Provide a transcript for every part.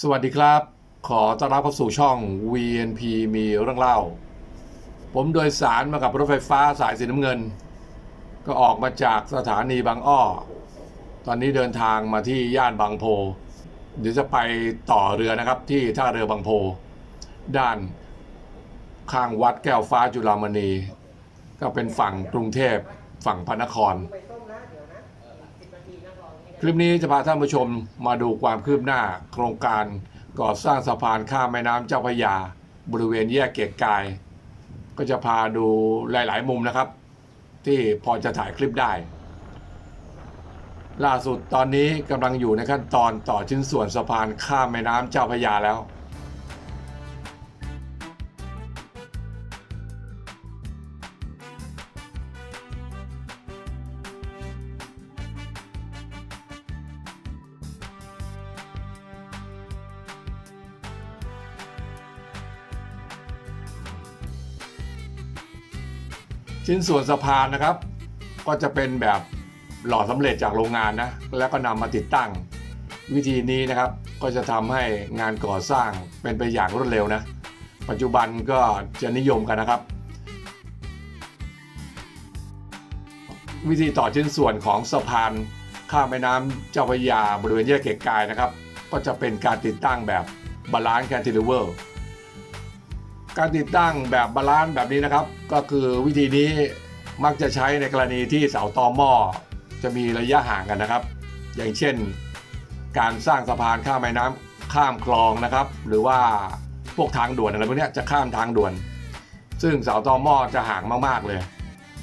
สวัสดีครับ ขอต้อนรับเข้าสู่ช่อง VNP มีเรื่องเล่า ผมโดยสารมากับรถไฟฟ้าสายสีน้ำเงิน ก็ออกมาจากสถานีบางอ้อ ตอนนี้เดินทางมาที่ย่านบางโพ เดี๋ยวจะไปต่อเรือนะครับที่ท่าเรือบางโพ ด้านข้างวัดแก้วฟ้าจุฬามณี ก็เป็นฝั่งกรุงเทพฝั่งพระนคร ลิปนี้จะพาท่านผู้ชมมาดูความคืบหน้า โครงการก่อสร้างสะพานข้ามแม่น้ำเจ้าพระยา บริเวณแยกเกียรติกาย ก็จะพาดูหลาย ๆ มุมนะครับ ที่พอจะถ่ายคลิปได้ ล่าสุดตอนนี้กำลังอยู่ในขั้นตอนต่อชิ้นส่วนสะพานข้ามแม่น้ำเจ้าพระยาแล้ว ชิ้นส่วนสะพานนะครับ ก็จะเป็นแบบหล่อสำเร็จจากโรงงานนะแล้วก็นำมาติดตั้ง วิธีนี้นะครับก็จะทำให้งานก่อสร้างเป็นไปอย่างรวดเร็วนะ ปัจจุบันก็จะนิยมกันนะครับ วิธีต่อชิ้นส่วนของสะพานข้ามแม่น้ำเจ้าพระยาบริเวณแยกเกียรกายนะครับ ก็จะเป็นการติดตั้งแบบบาลานซ์แคนติลิเวอร์ การติดตั้งแบบบาลานซ์แบบนี้นะครับ ก็คือวิธีนี้มักจะใช้ในกรณีที่เสาตอหม้อจะมีระยะห่างกันนะครับ อย่างเช่น การสร้างสะพานข้ามแม่น้ำข้ามคลองนะครับ หรือว่าพวกทางด่วนอะไรพวกนี้จะข้ามทางด่วน ซึ่งเสาตอหม้อจะห่างมากๆเลย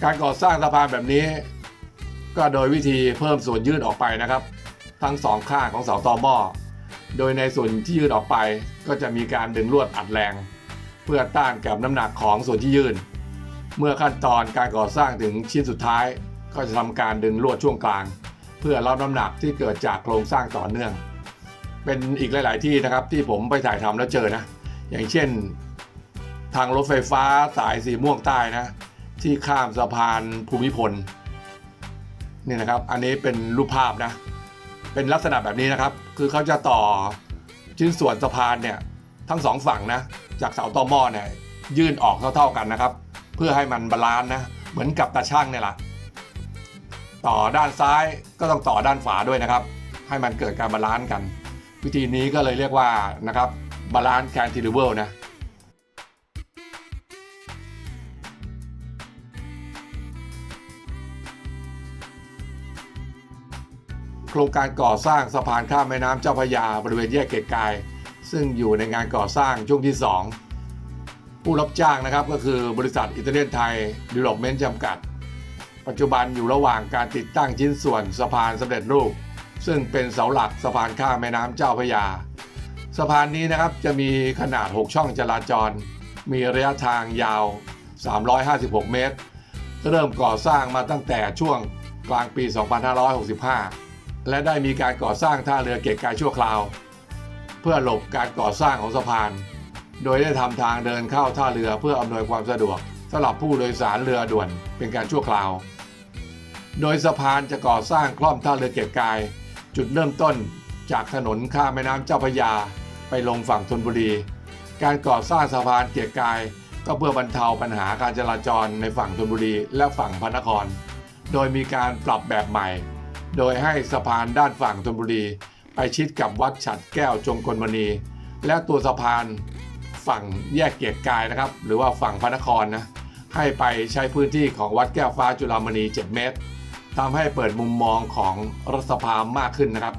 การก่อสร้างสะพานแบบนี้ ก็โดยวิธีเพิ่มส่วนยืดออกไปนะครับ ทั้งสองข้างของเสาตอหม้อโดยในส่วนที่ยืดออกไปก็จะมีการดึงลวดอัดแรง พื่อต้านกับน้ำหนักของส่วนที่ยื่น เมื่อขั้นตอนการก่อสร้างถึงชิ้นสุดท้าย ก็จะทำการดึงลวดช่วงกลาง เพื่อรับน้ำหนักที่เกิดจากโครงสร้างต่อเนื่อง เป็นอีกหลาย ๆ ที่นะครับที่ผมไปถ่ายทำแล้วเจอนะ อย่างเช่น ทางรถไฟฟ้าสายสีม่วงใต้นะ ที่ข้ามสะพานภูมิพลนี่นะครับ อันนี้เป็นรูปภาพนะ เป็นลักษณะแบบนี้นะครับ คือเขาจะต่อชิ้นส่วนสะพานเนี่ย ทั้งสองฝั่งนะ จากเสาต่อหม้อเนี่ยยื่นออกเท่าๆกันนะครับ เพื่อให้มันบาลานซ์นะเหมือนกับตาช่างเนี่ยแหละต่อด้านซ้ายก็ต้องต่อด้านขวาด้วยนะครับ ให้มันเกิดการบาลานซ์กัน วิธีนี้ก็เลยเรียกว่านะครับบาลานซ์แคนติลิเวอร์นะโครงการก่อสร้างสะพานข้ามแม่น้ำเจ้าพระยาบริเวณแยกเกตกาย ซึ่งอยู่ในงานก่อสร้างช่วงที่ 2 ผู้รับจ้างนะครับก็คือบริษัทอิตาเลียนไทยดีเวล็อปเมนต์จำกัด ปัจจุบันอยู่ระหว่างการติดตั้งชิ้นส่วนสะพานสำเร็จรูป ซึ่งเป็นเสาหลักสะพานข้ามแม่น้ำเจ้าพระยา สะพานนี้นะครับจะมีขนาด 6 ช่องจราจร มีระยะทางยาว 356 เมตร เริ่มก่อสร้างมาตั้งแต่ช่วงกลางปี 2565 และได้มีการก่อสร้างท่าเรือเกตกายชั่วคราว เพื่อหลบการก่อสร้างของสะพาน โดยได้ทำทางเดินเข้าท่าเรือเพื่ออำนวยความสะดวกสำหรับผู้โดยสารเรือด่วนเป็นการชั่วคราว โดยสะพานจะก่อสร้างคล่อมท่าเรือเกียรติกาย จุดเริ่มต้นจากถนนข้ามแม่น้ำเจ้าพระยา ไปลงฝั่งธนบุรี การก่อสร้างสะพานเกียรติกาย ก็เพื่อบรรเทาปัญหาการจราจรในฝั่งธนบุรีและฝั่งพระนคร โดยมีการปรับแบบใหม่ โดยให้สะพานด้านฝั่งธนบุรี ไปชิดกับวัดฉัดแก้วจงกลมณี และตัวสะพานฝั่งแยกเกียรติกายนะครับ หรือว่าฝั่งพระนครนะให้ไปใช้พื้นที่ของวัดแก้วฟ้าจุฬามณี 7 เมตรทำให้เปิดมุมมองของรัฐสภามากขึ้นนะครับ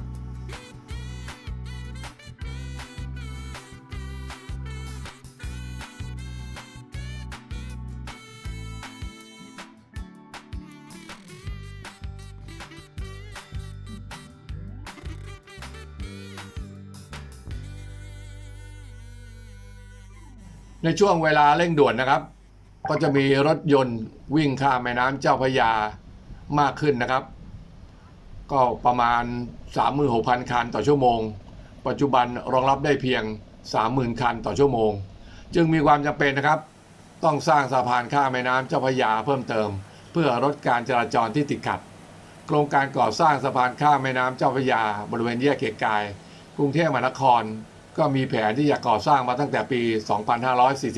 ในช่วงเวลาเร่งด่วนนะครับ ก็จะมีรถยนต์วิ่งข้ามแม่น้ำเจ้าพระยามากขึ้นนะครับ ก็ประมาณ 36,000 คันต่อชั่วโมง ปัจจุบันรองรับได้เพียง 30,000 คันต่อชั่วโมง จึงมีความจำเป็นนะครับ ต้องสร้างสะพานข้ามแม่น้ำเจ้าพระยาเพิ่มเติม เพื่อลดการจราจรที่ติดขัด โครงการก่อสร้างสะพานข้ามแม่น้ำเจ้าพระยา บริเวณแยกเกียรกาย กรุงเทพมหานคร ก็มีแผนที่จะก่อสร้างมาตั้งแต่ปี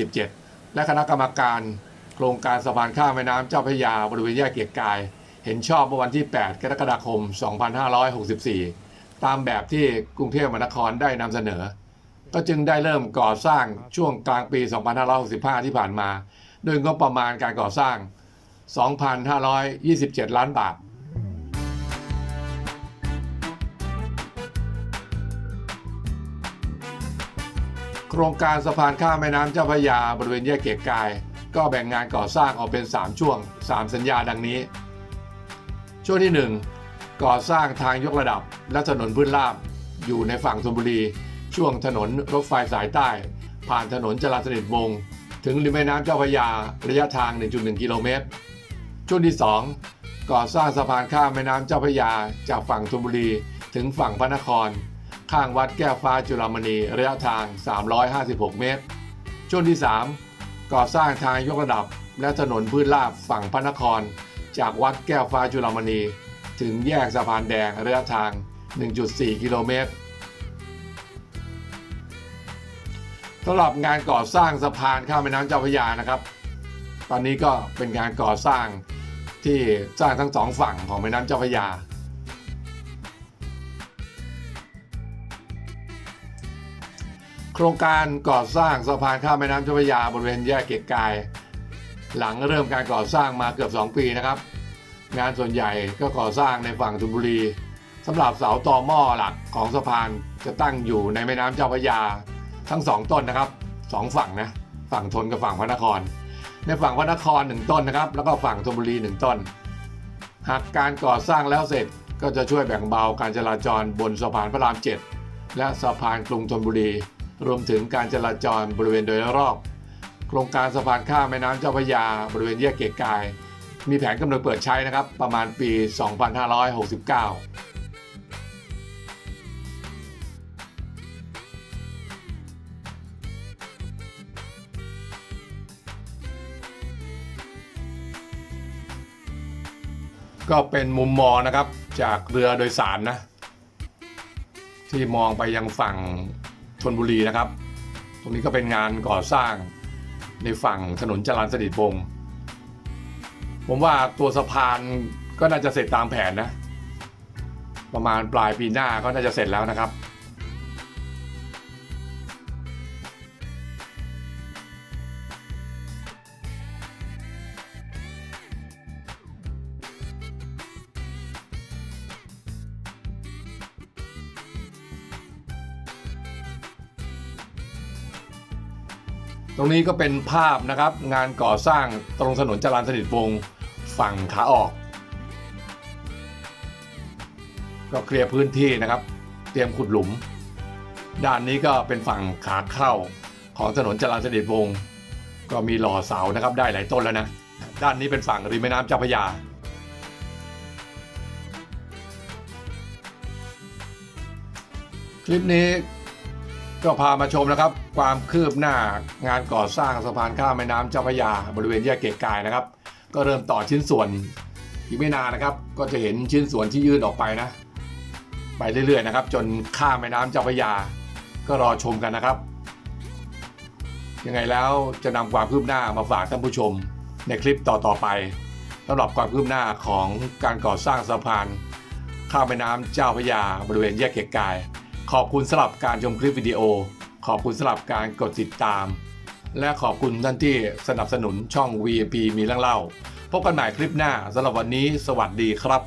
2547 และคณะกรรมการโครงการสะพานข้ามแม่น้ำเจ้าพระยาบริเวณแยกเกียรติกาย เห็นชอบเมื่อวันที่ 8 กรกฎาคม 2564 ตามแบบที่กรุงเทพมหานครได้นำเสนอ ก็จึงได้เริ่มก่อสร้างช่วงกลางปี 2565 ที่ผ่านมา โดยงบประมาณการก่อสร้าง 2,527 ล้านบาท ครงการสะพานข้ามแม่น้ำเจ้าพระยาบริเวณแยกเกียรติกาย ก็แบ่งงานก่อสร้างออกเป็น 3 ช่วง 3 สัญญาดังนี้ ช่วงที่ 1 ก่อสร้างทางยกระดับและถนนพื้นราบ อยู่ในฝั่งธนบุรี ช่วงถนนรถไฟสายใต้ ผ่านถนนจราสนิทวงศ์ถึงริมแม่น้ำเจ้าพระยาระยะทาง 1.1 กิโลเมตร ช่วงที่ 2 ก่อสร้างสะพานข้ามแม่น้ำเจ้าพระยาจากฝั่งธนบุรีถึงฝั่งพระนคร ข้างวัดแก้วฟ้าจุฬามณีระยะทาง 356 เมตร ช่วงที่ 3 ก่อสร้างทางยกระดับและถนนพื้นราบฝั่งพระนคร จากวัดแก้วฟ้าจุฬามณี ถึงแยกสะพานแดงระยะทาง 1.4 กิโลเมตรสำหรับงานก่อสร้างสะพานข้ามแม่น้ำเจ้าพระยานะครับ ตอนนี้ก็เป็นงานก่อสร้างที่สร้างทั้งสองฝั่งของแม่น้ำเจ้าพระยา โครงการก่อสร้างสะพานข้ามแม่น้ำเจ้าพระยาบริเวณแยกเกียรติกาย หลังเริ่มการก่อสร้างมาเกือบ 2 ปีนะครับ งานส่วนใหญ่ก็ก่อสร้างในฝั่งธนบุรีสำหรับเสาต่อหม้อหลักของสะพานจะตั้งอยู่ในแม่น้ำเจ้าพระยาทั้งสองต้นนะครับสองฝั่งนะฝั่งทนกับฝั่งพระนคร ในฝั่งพระนครหนึ่งต้นนะครับ แล้วก็ฝั่งธนบุรีหนึ่งต้น หากการก่อสร้างแล้วเสร็จก็จะช่วยแบ่งเบาการจราจรบนสะพานพระรามเจ็ดและสะพานกรุงธนบุรี รวมถึงการจราจรบริเวณโดยรอบ โครงการสะพานข้ามแม่น้ำเจ้าพระยา บริเวณแยกเกียรติกาย มีแผนกำหนดเปิดใช้นะครับ ประมาณปี 2569ก็เป็นมุมมองนะครับจากเรือโดยสารนะ ที่มองไปยังฝั่ง ชนบุรีนะครับ ตรงนี้ก็เป็นงานก่อสร้างในฝั่งถนนจรัญสนิทวงศ์ผมว่าตัวสะพานก็น่าจะเสร็จตามแผนนะ ประมาณปลายปีหน้าก็น่าจะเสร็จแล้วนะครับ ตรงนี้ก็เป็นภาพนะครับ งานก่อสร้างตรงถนนจรัญสนิทวงศ์ฝั่งขาออกก็เคลียร์พื้นที่นะครับ เตรียมขุดหลุม ด้านนี้ก็เป็นฝั่งขาเข้าของถนนจรัญสนิทวงศ์ก็มีหล่อเสานะครับ ได้หลายต้นแล้วนะ ด้านนี้เป็นฝั่งริมแม่น้ำเจ้าพระยาคลิปนี้ ก็พามาชมนะครับ ความคืบหน้างานก่อสร้างสะพานข้ามแม่น้ำเจ้าพระยา บริเวณแยกเกียรติกายนะครับ ก็เริ่มต่อชิ้นส่วนอีกไม่นานนะครับ ก็จะเห็นชิ้นส่วนที่ยื่นออกไปนะ ไปเรื่อยๆนะครับ จนข้ามแม่น้ำเจ้าพระยา ก็รอชมกันนะครับยังไงแล้วจะนำความคืบหน้ามาฝากท่านผู้ชมในคลิปต่อๆไปสำหรับความคืบหน้าของการก่อสร้างสะพานข้ามแม่น้ำเจ้าพระยา บริเวณแยกเกียรติกาย ขอบคุณสำหรับการชมคลิปวิดีโอ ขอบคุณสำหรับการกดติดตาม และขอบคุณท่านที่สนับสนุนช่อง VIP มีเรื่องเล่า พบกันใหม่คลิปหน้าสำหรับวันนี้ สวัสดีครับ